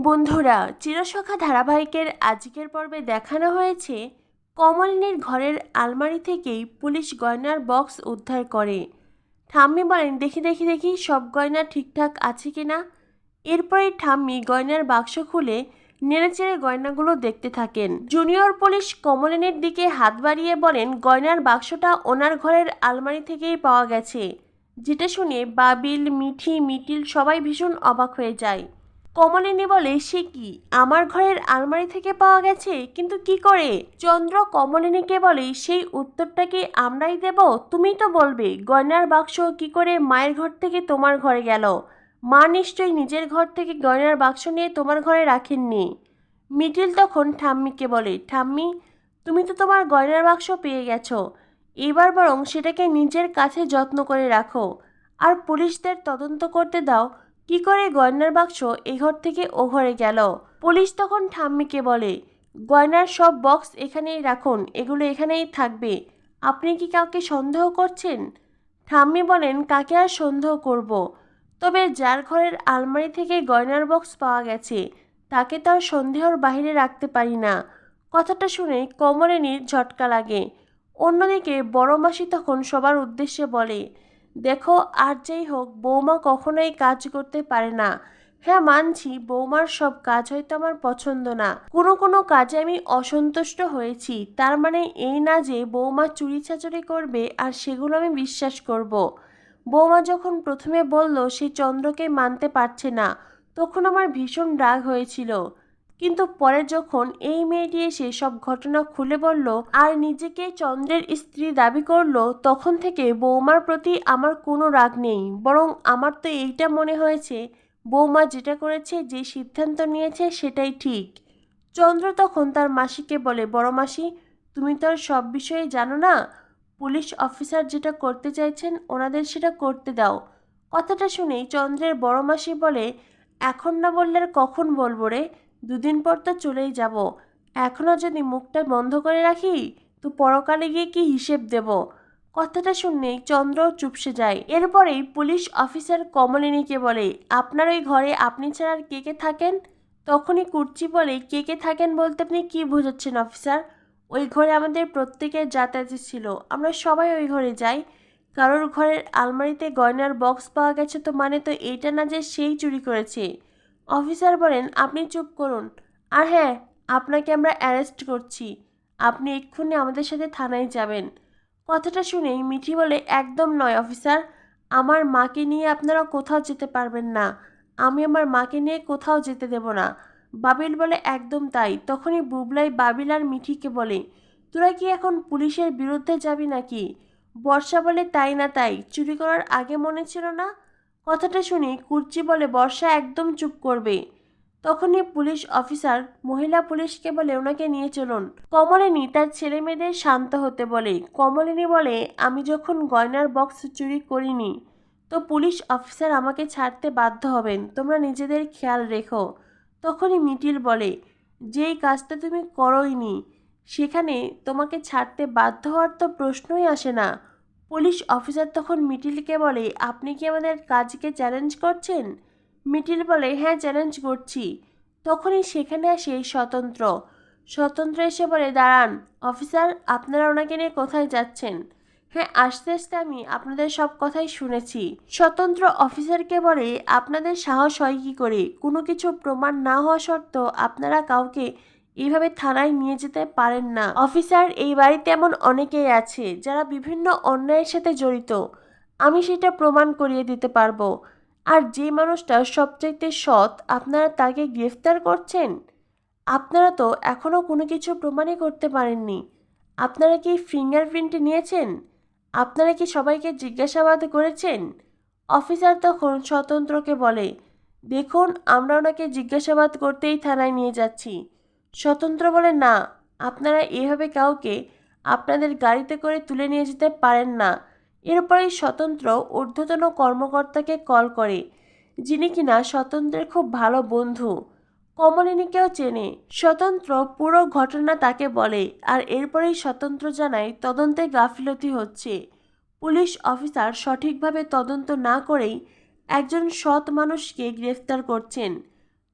বন্ধুরা, চিরসখা ধারাবাহিকের আজকের পর্বে দেখানো হয়েছে কমলিনীর ঘরের আলমারি থেকেই পুলিশ গয়নার বক্স উদ্ধার করে। ঠাম্মি বলেন, দেখি দেখি দেখি, সব গয়না ঠিকঠাক আছে কি না? এরপরে ঠাম্মি গয়নার বাক্স খুলে নেড়েচেড়ে গয়নাগুলো দেখতে থাকেন। জুনিয়র পুলিশ কমলিনীর দিকে হাত বাড়িয়ে বলেন, গয়নার বাক্সটা ওনার ঘরের আলমারি থেকেই পাওয়া গেছে। যেটা শুনে বাবিল, মিঠি, মিটিল সবাই ভীষণ অবাক হয়ে যায়। কমলিনী বলে সে কি আমার ঘরের আলমারি থেকে পাওয়া গেছে? কিন্তু কি করে? চন্দ্র কমলিনীকে বলে, সেই উত্তরটা কি আমরাই দেব? তুমি তো বলবে, গয়নার বাক্স কি করে মায়ের ঘর থেকে তোমার ঘরে গেল? মা নিশ্চয়ই নিজের ঘর থেকে গয়নার বাক্স নিয়ে তোমার ঘরে রাখেননি। মিডিল তখন ঠাম্মিকে বলে, ঠাম্মি, তুমি তো তোমার গয়নার বাক্স পেয়ে গেছো। এবার বরং সেটাকে নিজের কাছে যত্ন করে রাখো। আর পুলিশদের তদন্ত করতে দাও। কি করে গয়নার বাক্স এ ঘর থেকে ও ঘরে গেল? পুলিশ তখন ঠাম্মিকে বলে, গয়নার সব বক্স এখানেই রাখুন, এগুলো এখানেই থাকবে। আপনি কি কাউকে সন্দেহ করছেন? ঠাম্মি বলেন, কাকে আর সন্দেহ করব। তবে যার ঘরের আলমারি থেকে গয়নার বক্স পাওয়া গেছে, তাকে তো আর সন্দেহর বাইরে রাখতে পারি না। কথাটা শুনে কমলিনীর ঝটকা লাগে। অন্যদিকে বড় মাসি তখন সবার উদ্দেশ্যে বলে দেখো আর যাই হোক, বৌমা কখনোই কাজ করতে পারে না। হ্যাঁ মানছি, বৌমার সব কাজ হয়তো আমার পছন্দ না। কোনো কোনো কাজে আমি অসন্তুষ্ট হয়েছি। তার মানে এই না যে বৌমা চুরি চাচুরি করবে আর সেগুলো আমি বিশ্বাস করব। বৌমা যখন প্রথমে বলল, সে চন্দ্রকে মানতে পারছে না, তখন আমার ভীষণ রাগ হয়েছিল। কিন্তু পরে যখন এই মেয়েটি এসে সব ঘটনা খুলে বলল আর নিজেকে চন্দ্রের স্ত্রী দাবি করল, তখন থেকে বৌমার প্রতি আমার কোনো রাগ নেই, বরং আমার তো এইটা মনে হয়েছে, বৌমা যেটা করেছে, যে সিদ্ধান্ত নিয়েছে সেটাই ঠিক। চন্দ্র তখন তার মাসিকে বলে, বড় মাসি, তুমি তো আর সব বিষয়ে জানো না? পুলিশ অফিসার যেটা করতে চাইছেন, ওনাদের সেটা করতে দাও। কথাটা শুনেই চন্দ্রের বড় মাসি বলে, এখন না বললে কখন বলব রে? দুদিন পর তো চলেই যাব। এখনও যদি মুখটা বন্ধ করে রাখি, তো পরকালে গিয়ে কি হিসেব দেব? কথাটা শুনলেই চন্দ্র চুপসে যায়। এরপরেই পুলিশ অফিসার কমলিনীকে বলে, আপনার ওই ঘরে আপনি ছাড়া আর কে কে থাকেন? তখনই কুর্চি বলে, কে কে থাকেন বলতে আপনি কি বোঝাচ্ছেন, অফিসার? ওই ঘরে আমাদের প্রত্যেকের যাতায়াত ছিল। আমরা সবাই ওই ঘরে যাই। কারোর ঘরের আলমারিতে গয়নার বক্স পাওয়া গেছে তো মানে তো এইটা না যে সেই চুরি করেছে। অফিসার বলেন, আপনি চুপ করুন। আর হ্যাঁ আপনাকে আমরা অ্যারেস্ট করছি। আপনি এক্ষুনি আমাদের সাথে থানায় যাবেন। কথাটা শুনেই মিঠি বলে, একদম নয় অফিসার, আমার মাকে নিয়ে আপনারা কোথাও যেতে পারবেন না। আমি আমার মাকে নিয়ে কোথাও যেতে দেব না। বাবিল বলে, একদম তাই। তখনই বুবলাই বাবিল আর মিঠিকে বলে, তোরা কি এখন পুলিশের বিরুদ্ধে যাবি নাকি? বর্ষা বলে, তাই না তাই। চুরি করার আগে মনে ছিল না কথাটা শুনে কুর্চি বলে, বর্ষা একদম চুপ করবে। তখনই পুলিশ অফিসার, মহিলা পুলিশকে বলে, ওনাকে নিয়ে চলুন। কমলিনী তার ছেলে মেয়েদের শান্ত হতে বলে। কমলিনী বলে, আমি যখন গয়নার বক্স চুরি করিনি, তো পুলিশ অফিসার আমাকে ছাড়তে বাধ্য হবেন। তোমরা নিজেদের খেয়াল রেখো। তখনই মিটিল বলে, যেই কাজটা তুমি করোইনি, সেখানে তোমাকে ছাড়তে বাধ্য হওয়ার তো প্রশ্নই আসে না। পুলিশ অফিসার তখন মিটিলকে বলে, আপনি কি আমাদের কাজকে চ্যালেঞ্জ করছেন? মিটিল বলে হ্যাঁ চ্যালেঞ্জ করছি। তখনই সেখানে আসে স্বতন্ত্র। স্বতন্ত্র এসে বলে, দাঁড়ান, অফিসার, আপনারা ওনাকে নিয়ে কোথায় যাচ্ছেন? হ্যাঁ আস্তে আস্তে আমি আপনাদের সব কথাই শুনেছি। স্বতন্ত্র অফিসারকে বলে, আপনাদের সাহস হয় কী করে? কোনো কিছু প্রমাণ না হওয়া সত্ত্বেও আপনারা কাউকে এইভাবে থানায় নিয়ে যেতে পারেন না। অফিসার এই বাড়িতে এমন অনেকেই আছে যারা বিভিন্ন অন্যায়ের সাথে জড়িত। আমি সেটা প্রমাণ করিয়ে দিতে পারব। আর যে মানুষটা সবচাইতে সৎ, আপনারা তাকে গ্রেফতার করছেন? আপনারা তো এখনও কোনো কিছু প্রমাণই করতে পারেননি। আপনারা কি ফিঙ্গারপ্রিন্ট নিয়েছেন? আপনারা কি সবাইকে জিজ্ঞাসাবাদ করেছেন? অফিসার তখন স্বতন্ত্রকে বলে, দেখুন, আমরা ওনাকে জিজ্ঞাসাবাদ করতেই থানায় নিয়ে যাচ্ছি। স্বতন্ত্র বলে না, আপনারা এভাবে কাউকে আপনাদের গাড়িতে করে তুলে নিয়ে যেতে পারেন না। এরপরেই স্বতন্ত্র ঊর্ধ্বতন কর্মকর্তাকে কল করে, যিনি কিনা স্বতন্ত্রের খুব ভালো বন্ধু। কমলিনীকেও চেনে। স্বতন্ত্র পুরো ঘটনা তাকে বলে, আর এরপরেই স্বতন্ত্র জানায় তদন্তে গাফিলতি হচ্ছে। পুলিশ অফিসার সঠিকভাবে তদন্ত না করেই একজন সৎ মানুষকে গ্রেফতার করছেন।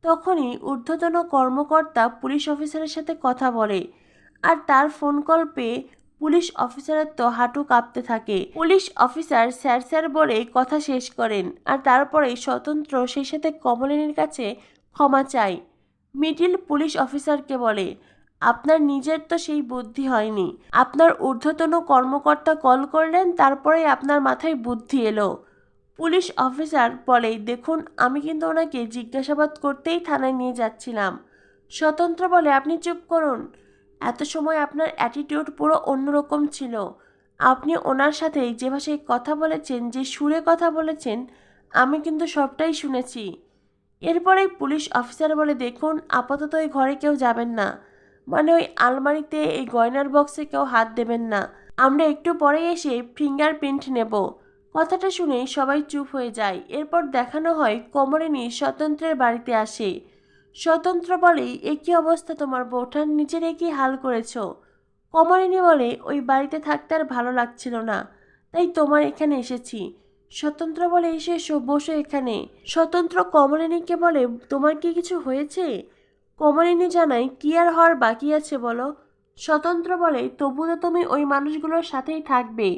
তখনই ঊর্ধ্বতন কর্মকর্তা পুলিশ অফিসারের সাথে কথা বলে আর তার ফোন কল পেয়ে পুলিশ অফিসারের তো হাঁটু কাঁপতে থাকে। পুলিশ অফিসার স্যার স্যার বলে কথা শেষ করেন আর তারপরে স্বতন্ত্র সেই সাথে কমলিনীর কাছে ক্ষমা চায় মিডিল পুলিশ অফিসারকে বলে, আপনার নিজের তো সেই বুদ্ধি হয়নি। আপনার ঊর্ধ্বতন কর্মকর্তা কল করলেন তারপরে আপনার মাথায় বুদ্ধি এলো। পুলিশ অফিসার বলে, দেখুন, আমি কিন্তু ওনাকে জিজ্ঞাসাবাদ করতেই থানায় নিয়ে যাচ্ছিলাম। স্বতন্ত্র বলে, আপনি চুপ করুন। এত সময় আপনার অ্যাটিটিউড পুরো অন্যরকম ছিল। আপনি ওনার সাথে যে ভাষায় কথা বলেছেন, যে সুরে কথা বলেছেন, আমি কিন্তু সবটাই শুনেছি। এরপরে পুলিশ অফিসার বলে, দেখুন, আপাতত ওই ঘরে কেউ যাবেন না। মানে ওই আলমারিতে, এই গয়নার বক্সে কেউ হাত দেবেন না। আমরা একটু পরে এসে ফিঙ্গারপ্রিন্ট নেব। কথাটা শুনে সবাই চুপ হয়ে যায়। এরপর দেখানো হয় কমলিনী স্বতন্ত্রের বাড়িতে আসে। স্বতন্ত্র বলে এ কী অবস্থা তোমার বৌঠান নিজের কি হাল করেছ। কমলিনী বলে, ওই বাড়িতে থাকতে আর ভালো লাগছিল না, তাই তোমার এখানে এসেছি। স্বতন্ত্র বলে, এসে এসো, বসো এখানে। স্বতন্ত্র কমলিনীকে বলে, তোমার কি কিছু হয়েছে? কমলিনী জানায়, কি আর হওয়ার বাকি আছে বলো? স্বতন্ত্র বলে তবু তো তুমি ওই মানুষগুলোর সাথেই থাকবে।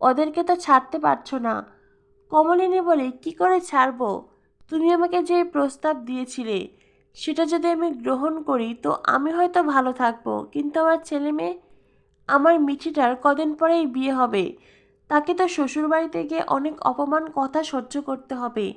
ওদেরকে তো ছাড়তে পারছ না। কমলিনী বলে, কি করে ছাড়বো? তুমি আমাকে যে প্রস্তাব দিয়েছিলে, সেটা যদি আমি গ্রহণ করি, তো আমি হয়তো ভালো থাকব। কিন্তু আমার ছেলে মেয়ে, আমার মিঠিটার কদিন পরেই বিয়ে হবে। তাকে তো শ্বশুরবাড়িতে গিয়ে অনেক অপমান, কথা সহ্য করতে হবে।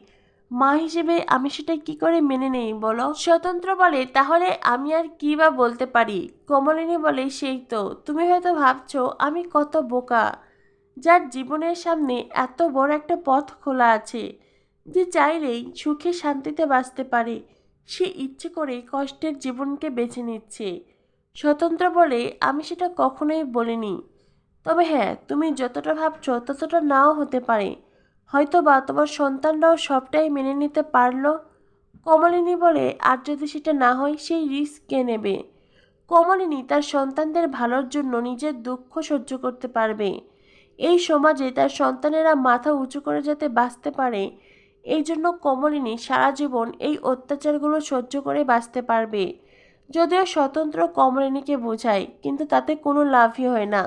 মা হিসেবে আমি সেটা কি করে মেনে নেই, বলো? স্বতন্ত্র বলে, তাহলে আমি আর কি বা বলতে পারি? কমলিনী বলে, সেই তো, তুমি হয়তো ভাবছ, আমি কত বোকা। যার জীবনের সামনে এত বড় একটা পথ খোলা আছে যে চাইলেই সুখে শান্তিতে বাঁচতে পারে। সে ইচ্ছে করে কষ্টের জীবনকে বেছে নিচ্ছে। স্বতন্ত্র বলে আমি সেটা কখনোই বলিনি। তবে হ্যাঁ তুমি যতটা ভাবছ ততটা নাও হতে পারে। হয়তো বা তোমার সন্তানরাও সবটাই মেনে নিতে পারল। কমলিনী বলে, আর যদি সেটা না হয়, সেই রিস্ক কে নেবে? কমলিনী তার সন্তানদের ভালোর জন্য নিজের দুঃখ সহ্য করতে পারবে। এই সমাজে তার সন্তানেরা মাথা উঁচু করে যাতে বাঁচতে পারে, এই জন্য কমলিনী সারা জীবন এই অত্যাচারগুলো সহ্য করে বাঁচতে পারবে। যদিও স্বতন্ত্র কমলিনীকে বোঝায়, কিন্তু তাতে কোনো লাভই হয় না।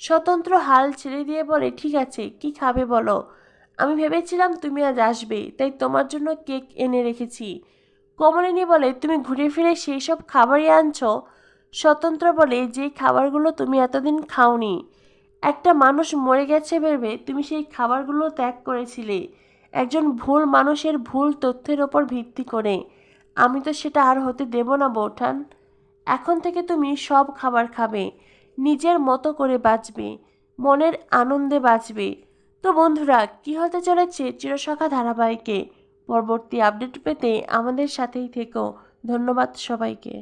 স্বতন্ত্র হাল ছেড়ে দিয়ে বলে, ঠিক আছে, কি খাবে বলো? আমি ভেবেছিলাম তুমি আজ আসবে, তাই তোমার জন্য কেক এনে রেখেছি। কমলিনী বলে, তুমি ঘুরে ফিরে সেই সব খাবারই আনছো? স্বতন্ত্র বলে, যে খাবারগুলো তুমি এতদিন খাওনি একটা মানুষ মরে গেছে ভেবে তুমি সেই খাবারগুলো ত্যাগ করেছিলে। একজন ভুল মানুষের ভুল তথ্যের ওপর ভিত্তি করে। আমি তো সেটা আর হতে দেব না, বৌঠান। এখন থেকে তুমি সব খাবার খাবে, নিজের মতো করে বাঁচবে, মনের আনন্দে বাঁচবে। তো বন্ধুরা, কি হতে চলেছে চিরসখা ধারাবাহিকে? পরবর্তী আপডেট পেতে আমাদের সাথেই থেকো। ধন্যবাদ সবাইকে।